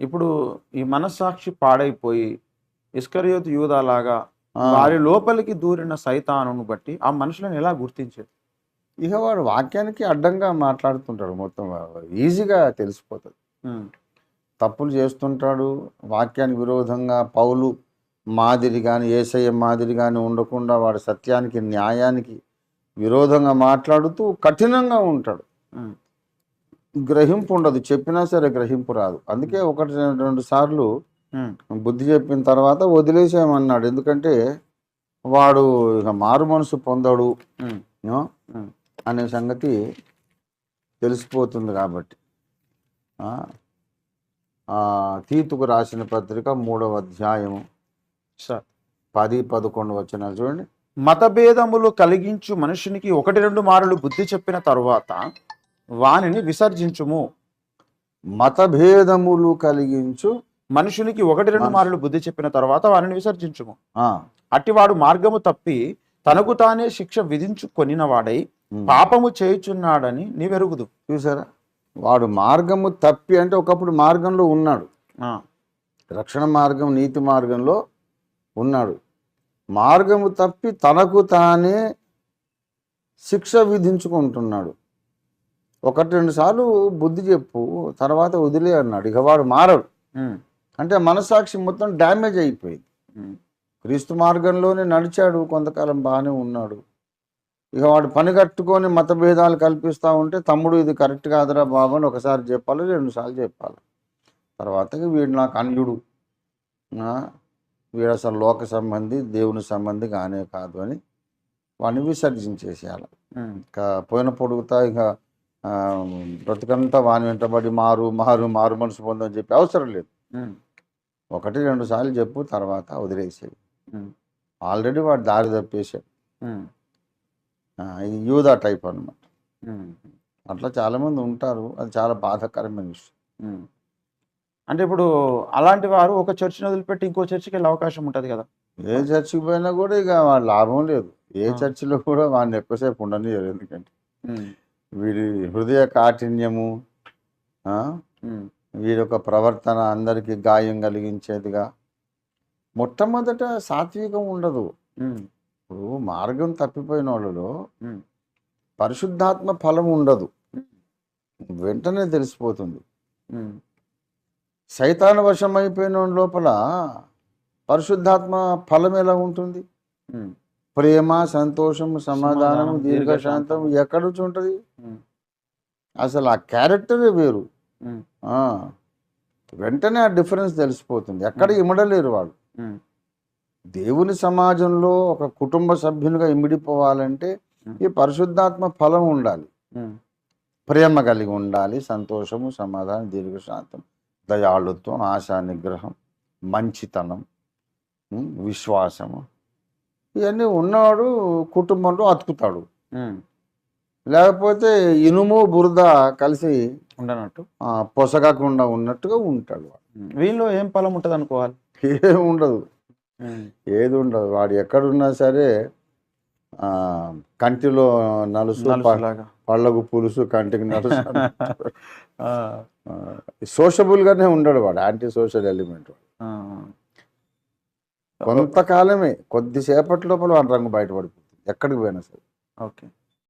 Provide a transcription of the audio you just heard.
ఇప్పుడు ఈ మనస్సాక్షి పాడైపోయి ఇస్కరియోతు యూదాలాగా వారి లోపలికి దూరిన సైతానును బట్టి ఆ మనుషులను ఎలా గుర్తించేది ఇక వాడు వాక్యానికి అడ్డంగా మాట్లాడుతుంటాడు మొత్తం. ఈజీగా తెలిసిపోతుంది. తప్పులు చేస్తుంటాడు వాక్యానికి విరోధంగా పౌలు మాదిరి కానీ ఏసయ్య మాదిరి కానీ ఉండకుండా వాడు సత్యానికి న్యాయానికి విరోధంగా మాట్లాడుతూ కఠినంగా ఉంటాడు. గ్రహింపు ఉండదు చెప్పినా సరే గ్రహింపు రాదు. అందుకే ఒకటి రెండు- సార్లు బుద్ధి చెప్పిన తర్వాత వదిలేసేయమన్నాడు. ఎందుకంటే వాడు ఇక మారు మనసు పొందడు. అనే సంగతి తెలిసిపోతుంది కాబట్టి. తీతుకు రాసిన పత్రిక మూడవ అధ్యాయము. పది పదకొండు వచనాలు చూడండి. మతభేదములు కలిగించు మనుషునికి ఒకటి రెండు మారులు బుద్ధి చెప్పిన తరువాత వానిని విసర్జించుము. మతభేదములు కలిగించు మనుషునికి ఒకటి రెండు మారులు బుద్ధి చెప్పిన తర్వాత వానిని విసర్జించుము. అట్టివాడు మార్గము తప్పి తనకు తానే శిక్ష విధించుకొనిన వాడై. పాపము చేయుచున్నాడని నీవెరుగుదు. చూసారా? వాడు మార్గము తప్పి అంటే ఒకప్పుడు మార్గంలో ఉన్నాడు. ఆ, రక్షణ మార్గం నీతి మార్గంలో ఉన్నాడు. మార్గము తప్పి తనకు తానే శిక్ష విధించుకుంటున్నాడు. ఒకటి రెండు సార్లు బుద్ధి చెప్పు తర్వాత వదిలే అన్నాడు. ఇక వాడు మారడు. అంటే మనసాక్షి మొత్తం డ్యామేజ్ అయిపోయింది. క్రీస్తు మార్గంలోనే నడిచాడు కొంతకాలం బాగానే ఉన్నాడు. ఇక వాడు పని కట్టుకొని మతభేదాలు కల్పిస్తూ ఉంటే తమ్ముడు ఇది కరెక్ట్ కాదురా బాబు అని ఒకసారి చెప్పాలి రెండు సార్లు చెప్పాలి. తర్వాత వీడు నాకు అన్యుడు వీడు అసలు లోక సంబంధి దేవుని సంబంధి కానే కాదు అని వాడిని విసర్జించేసేయాలి. ఇక పోయిన పొడుగుతా ఇక బ్రతుకంతా వాని వెంటబడి మారు మారు మారు మనసు పొందని చెప్పి అవసరం లేదు. ఒకటి రెండు సార్లు చెప్పు తర్వాత వదిలేసేయి. ఉమ్, ఆల్రెడీ వాడు దారి తప్పేశాడు. ఇది యూదా టైప్ అన్నమాట. ఉమ్, అట్లా చాలామంది ఉంటారు. అది చాలా బాధాకరమైన విషయం. అంటే ఇప్పుడు అలాంటి వారు ఒక చర్చిని వదిలిపెట్టి ఇంకో చర్చికి వెళ్ళే అవకాశం ఉంటుంది కదా? ఏ చర్చికి పోయినా కూడా ఇక లాభం లేదు. ఏ. చర్చిలో కూడా వాడిని ఎక్కువసేపు ఉండనియరు ఎందుకంటే. వీడి హృదయ కాఠిన్యము వీడి యొక్క ప్రవర్తన అందరికీ గాయం కలిగించేదిగా. మొట్టమొదట సాత్వికం ఉండదు. ఇప్పుడు మార్గం తప్పిపోయిన వాళ్ళలో పరిశుద్ధాత్మ ఫలం ఉండదు. వెంటనే తెలిసిపోతుంది. సైతాన వశం అయిపోయిన లోపల పరిశుద్ధాత్మ ఫలం ఎలా ఉంటుంది? ప్రేమ సంతోషం సమాధానం దీర్ఘశాంతం. ఎక్కడ నుంచి ఉంటుంది అసలు ఆ క్యారెక్టరే వేరు. వెంటనే ఆ డిఫరెన్స్ తెలిసిపోతుంది. ఎక్కడ. ఇమడలేరు వాళ్ళు. దేవుని సమాజంలో ఒక కుటుంబ సభ్యునిగా ఇమిడిపోవాలంటే. ఈ పరిశుద్ధాత్మ ఫలం ఉండాలి. ప్రేమ కలిగి ఉండాలి. సంతోషము సమాధానం దీర్ఘశాంతం దయాళుత్వం ఆశా నిగ్రహం మంచితనం విశ్వాసము ఇవన్నీ ఉన్నవాడు కుటుంబంలో అతుకుతాడు. లేకపోతే ఇనుము బురద కలిసి ఉండనట్టు. పొసగకుండా ఉన్నట్టుగా ఉంటాడు వాడు. వీళ్ళలో ఏం ఫలం ఉంటుంది అనుకోవాలి ఏం ఉండదు. ఏది ఉండదు. వాడు ఎక్కడున్నా సరే ఆ, కంటిలో నలుసు. పళ్ళకు పులుసు కంటికి నలుసు సోషబుల్గానే ఉండడు వాడు యాంటీ సోషల్ ఎలిమెంట్ ఆ. కొంతకాలమే కొద్దిసేపటి లోపల వాడి రంగు బయటపడిపోతుంది ఎక్కడికి పోయినా సరే. ఓకే.